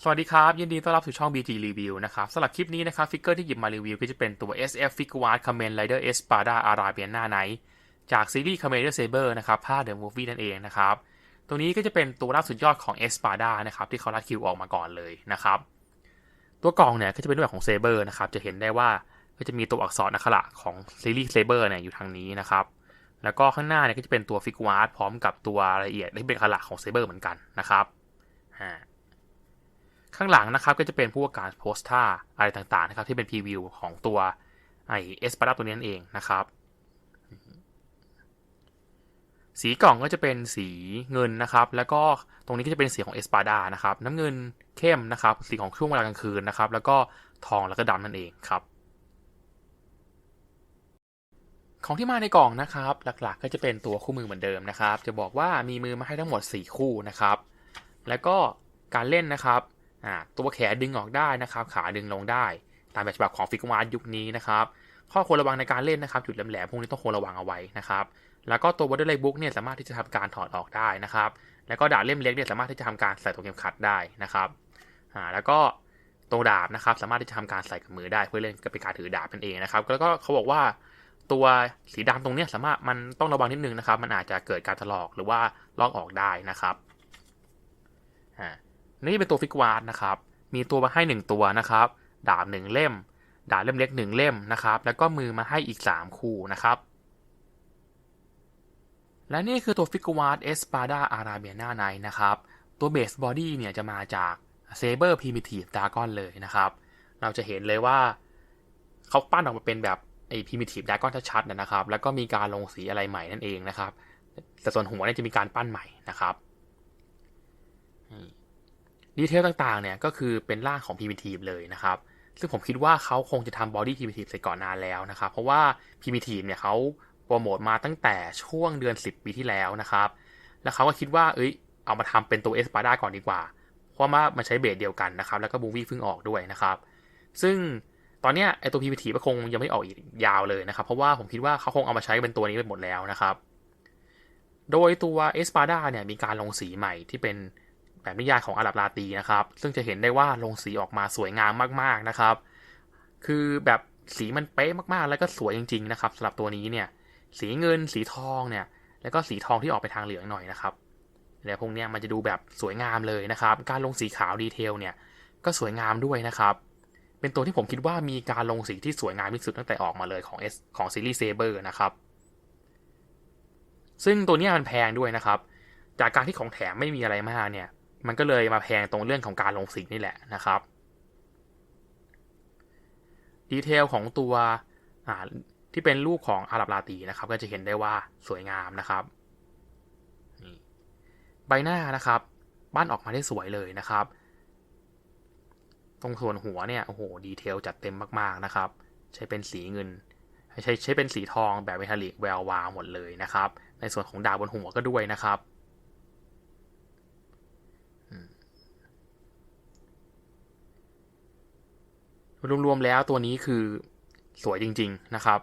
สวัสดีครับ ยินดีต้อนรับสู่ช่อง BG Review นะครับสำหรับคลิปนี้นะครับฟิกเกอร์ที่หยิบมารีวิวก็จะเป็นตัว SF Figure Art Kamen Rider Espada Arabiana Night จากซีรีส์ Kamen Rider Saber นะครับภาค The Movie นั่นเองนะครับตัวนี้ก็จะเป็นตัวล่าสุดยอดของ Espada นะครับที่เขารัดคิวออกมาก่อนเลยนะครับตัวกล่องเนี่ยก็จะเป็นรูปแบบของ Saber นะครับจะเห็นได้ว่าก็จะมีตัวอักษรนักขระของซีรีส์ Saber เนี่ยอยู่ทางนี้นะครับแล้วก็ข้างหน้าเนี่ยก็จะเป็นตัว Figuarts พร้อมกับตัวรายละเอียดที่เป็นอักขระของ Saber เหมือนกันนะครับอ่า ข้างหลังนะครับก็จะเป็นผู้ประกาศโพสท่าอะไรต่างๆนะครับที่เป็นพรีวิวของตัวไอเอสปาร์ตัวนี้นั่นเองนะครับ สีกล่องก็จะเป็นสีเงินนะครับ แล้วก็ตรงนี้ก็จะเป็นสีของเอสปาดานะครับ น้ำเงินเข้มนะครับ สีของช่วงเวลากลางคืนนะครับ แล้วก็ทองแล้วก็ดำนั่นเองครับของที่มาในกล่องนะครับ หลักๆ ก็จะเป็นตัวคู่มือเหมือนเดิมนะครับ จะบอกว่ามีมือมาให้ทั้งหมด 4 คู่นะครับ แล้วก็การเล่นนะครับ อ่าตัวแขนดึงออกได้นะครับ ขาดึงลงได้ ตามแบบฉบับของฟิกมาร์ยุคนี้นะครับข้อควรระวังในการเล่นนะครับ จุดแหลมๆพวกนี้ต้องควรระวังเอาไว้นะครับแล้วก็ตัววอเตอร์ไลบุ๊กเนี่ยสามารถที่จะทำการถอดออกได้นะครับ แล้วก็ดาบเล่มเล็กเนี่ยสามารถที่จะทำการใส่ตัวเข็มขัดได้นะครับอ่าแล้วก็ตัวดาบนะครับ สามารถที่จะทำการใส่กับมือได้เพื่อเล่นก็เป็นการถือดาบนั่นเองนะครับ แล้วก็เขาบอกว่าตัวสีดำตรงเนี้ยสามารถมันต้องระวังนิดนึงนะครับ มันอาจจะเกิดการถลอกหรือว่าลอกออกได้นะครับอ่า นี่เป็นตัวฟิกวาร์ดนะครับ มีตัวมาให้ 1 ตัวนะครับ ดาบ1เล่ม ดาบเล่มเล็ก 1 เล่มนะครับ แล้วก็มือมาให้อีก 3 คู่นะครับ และนี่คือตัวฟิกวาร์ดเอสปาดาอาราเบียนาไนนะครับ ตัวเบสบอดี้เนี่ยจะมาจากเซเบอร์พ i มิทีฟดากอนเลยนะครับ เราจะเห็นเลยว่าเขาปั้นออกมาเป็นแบบไอพิมิทีฟดากอนชัดๆนะครับ แล้วก็มีการลงสีอะไรใหม่นั่นเองนะครับ แต่ส่วนหัวเนี่ยจะมีการปั้นใหม่นะครับ ดีเทลต่างๆเนี่ยก็คือเป็นร่างของ Primitive เลยนะครับ ซึ่งผมคิดว่าเขาคงจะทำ Body Primitive ใส่ก่อนนานแล้วนะครับ เพราะว่า Primitive เนี่ยเขาโปรโมทมาตั้งแต่ช่วงเดือน 10 ปีที่แล้วนะครับ แล้วเขาก็คิดว่าเอ้ยเอามาทำเป็นตัว e s p a d a ก่อนดีกว่า เพราะว่ามันใช้เบสเดียวกันนะครับ แล้วก็บูวี่เพิ่งออกด้วยนะครับ ซึ่งตอนเนี้ยไอตัว Primitive ก็คงยังไม่ออกอีกยาวเลยนะครับ เพราะว่าผมคิดว่าเขาคงเอามาใช้เป็นตัวนี้ไปหมดแล้วนะครับ โดยตัว e s p a d a เนี่ยมีการลงสีใหม่ที่เป็น แบบนิยายของอาหรับลาตีนะครับ ซึ่งจะเห็นได้ว่าลงสีออกมาสวยงามมากๆนะครับ คือแบบสีมันเป๊ะมากๆ แล้วก็สวยจริงๆนะครับสำหรับตัวนี้เนี่ย สีเงิน สีทองเนี่ย แล้วก็สีทองที่ออกไปทางเหลืองหน่อยนะครับ แล้วพวกเนี้ยมันจะดูแบบสวยงามเลยนะครับ การลงสีขาวดีเทลเนี่ย ก็สวยงามด้วยนะครับ เป็นตัวที่ผมคิดว่ามีการลงสีที่สวยงามที่สุดตั้งแต่ออกมาเลยของ S ของซีรีส์เซเบอร์นะครับ ซึ่งตัวนี้มันแพงด้วยนะครับ จากการที่ของแถมไม่มีอะไรมากเนี่ย มันก็เลยมาแพงตรงเรื่องของการลงสีนี่แหละนะครับ ดีเทลของตัวที่เป็นรูปของอาหรับลาตีนะครับ ก็จะเห็นได้ว่าสวยงามนะครับใบหน้านะครับปั้นออกมาได้สวยเลยนะครับ ตรงส่วนหัวเนี่ยโอ้โหดีเทลจัดเต็มมากๆนะครับ ใช้เป็นสีเงิน ใช้ใช้เป็นสีทองแบบเมทัลลิกแวววาวหมดเลยนะครับ ในส่วนของดาวบนหัวก็ด้วยนะครับ รวมๆแล้วตัวนี้คือสวยจริง ๆ นะครับ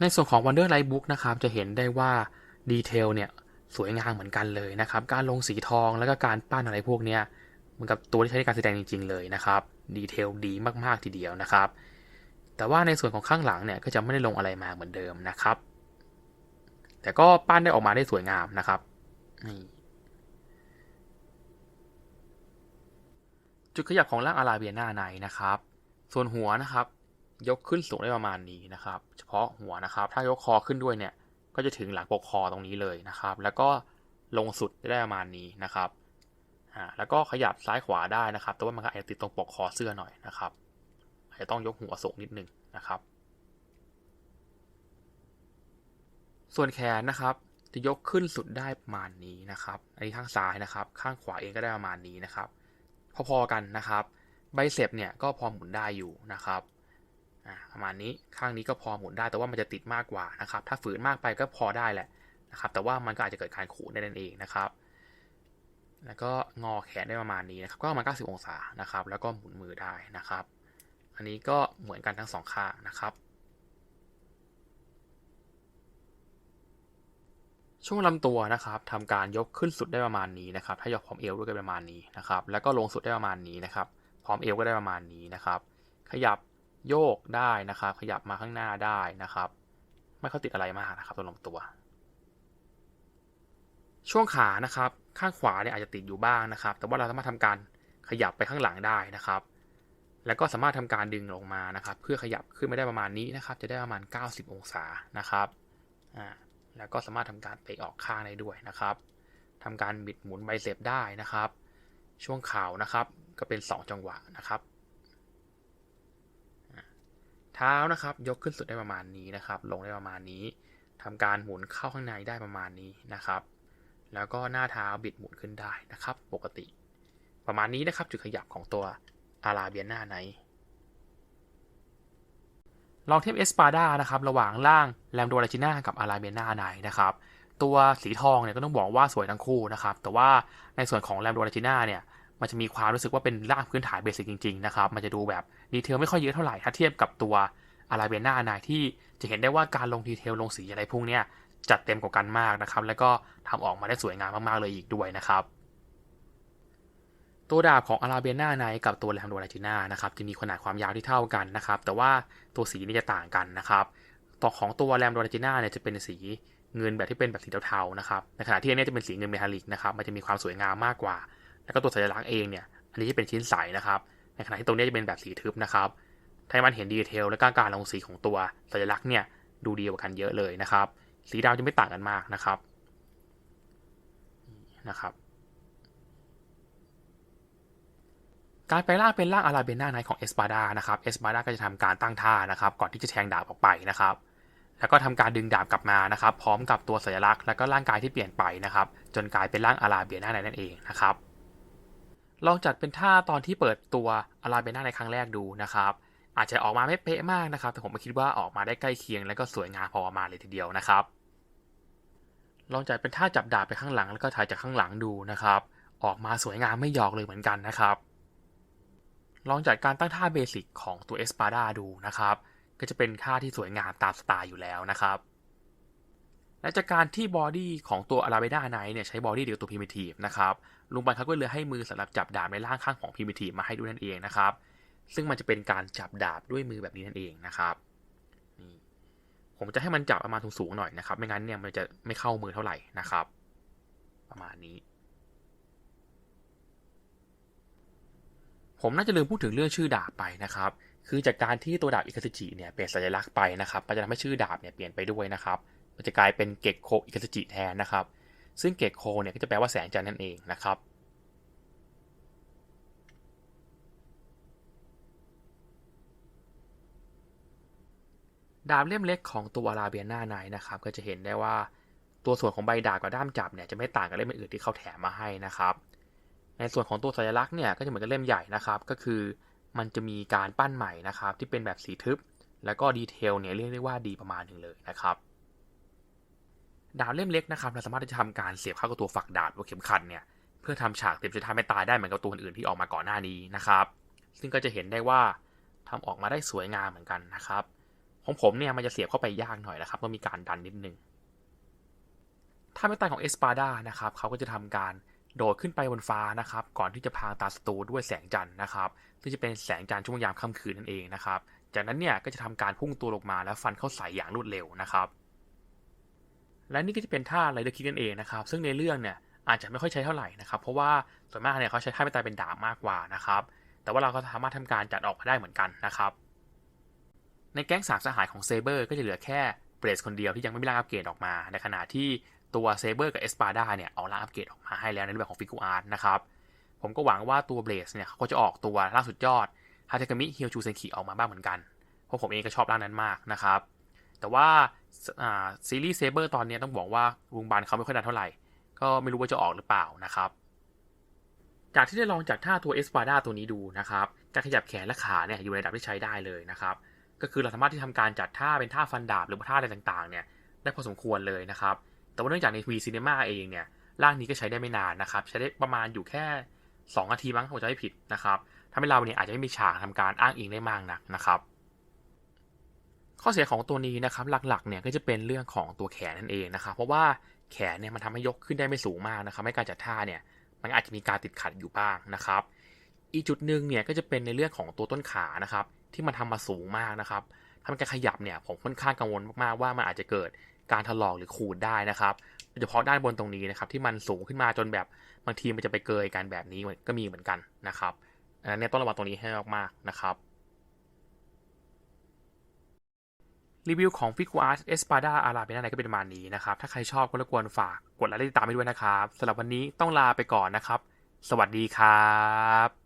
ในส่วนของ Wonder Light Book นะครับ จะเห็นได้ว่าดีเทลเนี่ย สวยงามเหมือนกันเลยนะครับ การลงสีทองแล้วก็การปั้นอะไรพวกนี้เหมือนกับตัวที่ใช้ในการแสดงจริง ๆ เลยนะครับ ดีเทลดีมากๆทีเดียวนะครับ แต่ว่าในส่วนของข้างหลังเนี่ย ก็จะไม่ได้ลงอะไรมาเหมือนเดิมนะครับ แต่ก็ปั้นได้ออกมาได้สวยงามนะครับนี่ จุดขยับของร่างอาราเบียนาในนะครับ ส่วนหัวนะครับ ยกขึ้นสูงได้ประมาณนี้นะครับ เฉพาะหัวนะครับ ถ้ายกคอขึ้นด้วยเนี่ย ก็จะถึงหลังปกคอตรงนี้เลยนะครับ แล้วก็ลงสุดได้ประมาณนี้นะครับอ่าแล้วก็ขยับซ้ายขวาได้นะครับ แต่ว่ามันก็อาจจะติดตรงปกคอเสื้อหน่อยนะครับอาจจะต้องยกหัวสูงนิดนึงนะครับ ส่วนแขนนะครับจะยกขึ้นสุดได้ประมาณนี้นะครับ อันนี้ข้างซ้ายนะครับ ข้างขวาเองก็ได้ประมาณนี้นะครับ พอๆกันนะครับไบเซปเนี่ยก็พอหมุนได้อยู่นะครับประมาณนี้ข้างนี้ก็พอหมุนได้แต่ว่ามันจะติดมากกว่านะครับ ถ้าฝืนมากไปก็พอได้แหละนะครับ แต่ว่ามันก็อาจจะเกิดการขูดได้นั่นเองนะครับ แล้วก็งอแขนได้ประมาณนี้นะครับ ก็ประมาณ90 องศานะครับ แล้วก็หมุนมือได้นะครับ อันนี้ก็เหมือนกันทั้งสองข้างนะครับ ช่วงลำตัวนะครับทำการยกขึ้นสุดได้ประมาณนี้นะครับ ถ้ายกพร้อมเอวด้วยก็ประมาณนี้นะครับ แล้วก็ลงสุดได้ประมาณนี้นะครับ พร้อมเอวก็ได้ประมาณนี้นะครับ ขยับโยกได้นะครับ ขยับมาข้างหน้าได้นะครับ ไม่เข้าติดอะไรมากนะครับตัวลำตัว ช่วงขานะครับ ข้างขวาเนี่ยอาจจะติดอยู่บ้างนะครับ แต่ว่าเราสามารถทำการขยับไปข้างหลังได้นะครับ แล้วก็สามารถทำการดึงลงมานะครับ เพื่อขยับขึ้นไม่ได้ประมาณนี้นะครับ จะได้ประมาณ 90 องศานะครับ อ่า แล้วก็สามารถทำการเตะออกข้างได้ด้วยนะครับทำการบิดหมุนไบเซปได้นะครับ ช่วงข่าวนะครับก็เป็น 2 จังหวะนะครับ เท้านะครับยกขึ้นสุดได้ประมาณนี้นะครับ ลงได้ประมาณนี้ทำการหมุนเข้าข้างในได้ประมาณนี้นะครับ แล้วก็หน้าเท้าบิดหมุนขึ้นได้นะครับ ปกติ ประมาณนี้นะครับจุดขยับของตัวอาราเบียนาไน ลองเทียบเอสปาดานะครับระหว่างล่างแลมโดราจิน่ากับอาราเบียนาไนนะครับตัวสีทองเนี่ยก็ต้องบอกว่าสวยทั้งคู่นะครับแต่ว่าในส่วนของแลมโดราจิน่าเนี่ยมันจะมีความรู้สึกว่าเป็นร่างพื้นฐานเบสิกจริงๆนะครับมันจะดูแบบดีเทลไม่ค่อยเยอะเท่าไหร่ถ้าเทียบกับตัวอาราเบียนาไนที่จะเห็นได้ว่าการลงดีเทลลงสีอะไรพวกเนี้ยจัดเต็มกว่ากันมากนะครับแล้วก็ทำออกมาได้สวยงามมากๆเลยอีกด้วยนะครับ ตัวดาบของอาราเบียนาไนกับตัวแลมโดราจิน่านะครับจะมีขนาดความยาวที่เท่ากันนะครับแต่ว่าตัวสีนี่จะต่างกันนะครับต่อของตัวแลมโดราจิน่าเนี่ยจะเป็นสีเงินแบบที่เป็นแบบสีเทาๆนะครับในขณะที่อันนี้จะเป็นสีเงินเมทัลลิกนะครับมันจะมีความสวยงามมากกว่า แล้วก็ตัวสัญลักษณ์เองเนี่ยอันนี้จะเป็นชิ้นใสนะครับในขณะที่ตรงนี้จะเป็นแบบสีทึบนะครับถ้ามันเห็นดีเทลและการลงสีของตัวสัญลักษณ์เนี่ยดูดีกว่ากันเยอะเลยนะครับ สีดาวจะไม่ต่างกันมากนะครับนะครับ การไปล่างเป็นล่างอาราเบน่าไนของเอสปาดานะครับเอสปาดาก็จะทำการตั้งท่านะครับ ก่อนที่จะแทงดาบออกไปนะครับ แล้วก็ทำการดึงดาบกลับมานะครับ พร้อมกับตัวสัญลักษณ์และก็ร่างกายที่เปลี่ยนไปนะครับ จนกลายเป็นร่างอาราเบียนาไนนั่นเองนะครับลองจัดเป็นท่าตอนที่เปิดตัวอาราเบียนาในครั้งแรกดูนะครับ อาจจะออกมาไม่เป๊ะมากนะครับ แต่ผมคิดว่าออกมาได้ใกล้เคียง และก็สวยงามพอมาเลยทีเดียวนะครับ ลองจัดเป็นท่าจับดาบไปข้างหลัง แล้วก็ถ่ายจากข้างหลังดูนะครับ ออกมาสวยงามไม่หยอกเลยเหมือนกันนะครับ ลองจัดการตั้งท่าเบสิกของตัวเอสปาดาดูนะครับ ก็จะเป็นท่าที่สวยงามตามสไตล์อยู่แล้วนะครับ และจากการที่บอดี้ของตัวอาราเบดาไนเนี่ยใช้บอดี้เดียวตัวพิมิทีฟนะครับ ลุงบันเขาก็เลยให้มือสำหรับจับดาบในล่างข้างของพิมิทีฟมาให้ด้วยนั่นเองนะครับ ซึ่งมันจะเป็นการจับดาบด้วยมือแบบนี้นั่นเองนะครับนี่ผมจะให้มันจับประมาณสูงๆหน่อยนะครับ ไม่งั้นเนี่ยมันจะไม่เข้ามือเท่าไหร่นะครับ ประมาณนี้ ผมน่าจะลืมพูดถึงเรื่องชื่อดาบไปนะครับ คือจากการที่ตัวดาบอิคาซึจิเนี่ยเปลี่ยนสัญลักษณ์ไปนะครับมันจะทำให้ชื่อดาบเนี่ยเปลี่ยนไปด้วยนะครับ มันจะกลายเป็นเกกโคอิคาซึจิแทนนะครับ ซึ่งเกกโคเนี่ยก็จะแปลว่าแสงจันทร์นั่นเองนะครับดาบเล่มเล็กของตัวอาราเบียนาไนนะครับ ก็จะเห็นได้ว่าตัวส่วนของใบดาบกับด้ามจับเนี่ยจะไม่ต่างกับเล่มอื่นที่เขาแถมมาให้นะครับ ในส่วนของตัวสัญลักษณ์เนี่ยก็จะเหมือนกับเล่มใหญ่นะครับ ก็คือมันจะมีการปั้นใหม่นะครับ ที่เป็นแบบสีทึบ แล้วก็ดีเทลเนี่ยเรียกได้ว่าดีประมาณหนึ่งเลยนะครับดาบเล่มเล็กนะครับเราสามารถที่จะทำการเสียบเข้ากับตัวฝักดาบหรือเข็มขัดเนี่ยเพื่อทำฉากเต็มสุดท้ายไม่ตายได้เหมือนกับตัวอื่นที่ออกมาก่อนหน้านี้นะครับ ซึ่งก็จะเห็นได้ว่าทำออกมาได้สวยงามเหมือนกันนะครับ ของผมเนี่ยมันจะเสียบเข้าไปยากหน่อยนะครับต้องมีการดันนิดนึงถ้าไม่ตายของเอสปาดานะครับเขาก็จะทำการ โดดขึ้นไปบนฟ้านะครับ ก่อนที่จะพางตาศัตรูด้วยแสงจันทร์นะครับซึ่งจะเป็นแสงจันทร์ช่วงยามค่ำคืนนั่นเองนะครับ จากนั้นเนี่ยก็จะทำการพุ่งตัวลงมาแล้วฟันเข้าใส่อย่างรวดเร็วนะครับ และนี่ก็จะเป็นท่าไรเดอร์คิกนั่นเองนะครับ ซึ่งในเรื่องเนี่ยอาจจะไม่ค่อยใช้เท่าไหร่นะครับ เพราะว่าส่วนมากเนี่ยเขาใช้ท่าไม่ตายเป็นดาบมากกว่านะครับ แต่ว่าเราก็สามารถทำการจัดออกมาได้เหมือนกันนะครับ ในแก๊งสามสหายของเซเบอร์ก็จะเหลือแค่เบรสคนเดียวที่ยังไม่มีร่างอัปเกรดออกมา ในขณะที่ ตัวเซเบอร์กับเอสปาดาเนี่ยเอาร่างอัปเกรดออกมาให้แล้วในรูปแบบของฟิกูอาร์ตนะครับผมก็หวังว่าตัวเบรสเนี่ยเขาจะออกตัวร่างสุดยอดฮาเทกามิเฮียวชูเซนคิออกมาบ้างเหมือนกันเพราะผมเองก็ชอบร่างนั้นมากนะครับแต่ว่าซีรีส์เซเบอร์ตอนนี้ต้องบอกว่าลุงบันเขาไม่ค่อยดันเท่าไหร่ ก็ไม่รู้ว่าจะออกหรือเปล่านะครับ จากที่ได้ลองจัดท่าตัวเอสปาดาตัวนี้ดูนะครับการขยับแขนและขาเนี่ยอยู่ในระดับที่ใช้ได้เลยนะครับ ก็คือเราสามารถที่ทำการจัดท่าเป็นท่าฟันดาบหรือว่าท่าอะไรต่างๆเนี่ยได้พอสมควรเลยนะครับ แต่ว่าเนื่องจากใน V Cinema เองเนี่ยร่างนี้ก็ใช้ได้ไม่นานนะครับ ใช้ได้ประมาณอยู่แค่ 2 นาทีมั้งผมจะไม่ผิดนะครับทำให้เราเนี่ยอาจจะไม่มีฉากทำการอ้างอิงได้มากนักนะครับ ข้อเสียของตัวนี้นะครับหลักๆเนี่ยก็จะเป็นเรื่องของตัวแขนนั่นเองนะครับ เพราะว่าแขนเนี่ยมันทำให้ยกขึ้นได้ไม่สูงมากนะครับให้การจัดท่าเนี่ยมันอาจจะมีการติดขัดอยู่บ้างนะครับ อีกจุดหนึ่งเนี่ยก็จะเป็นในเรื่องของตัวต้นขานะครับที่มันทำมาสูงมากนะครับทำให้การขยับเนี่ยผมค่อนข้างกังวลมากๆว่ามันอาจจะเกิด การถลอกหรือขูดได้นะครับโดยเฉพาะด้านบนตรงนี้นะครับที่มันสูงขึ้นมาจนแบบบางทีมันจะไปเกยกันแบบนี้ก็มีเหมือนกันนะครับอันนั้นเนี่ยต้องระวังตรงนี้ให้มากๆนะครับรีวิวของ f i g u a r t Espada a r a b i a ในอะไรก็เป็นประมาณนี้นะครับ ถ้าใครชอบก็รบกวนฝากกดไลค์ติดตามให้ด้วยนะครับสำหรับวันนี้ต้องลาไปก่อนนะครับ สวัสดีครับ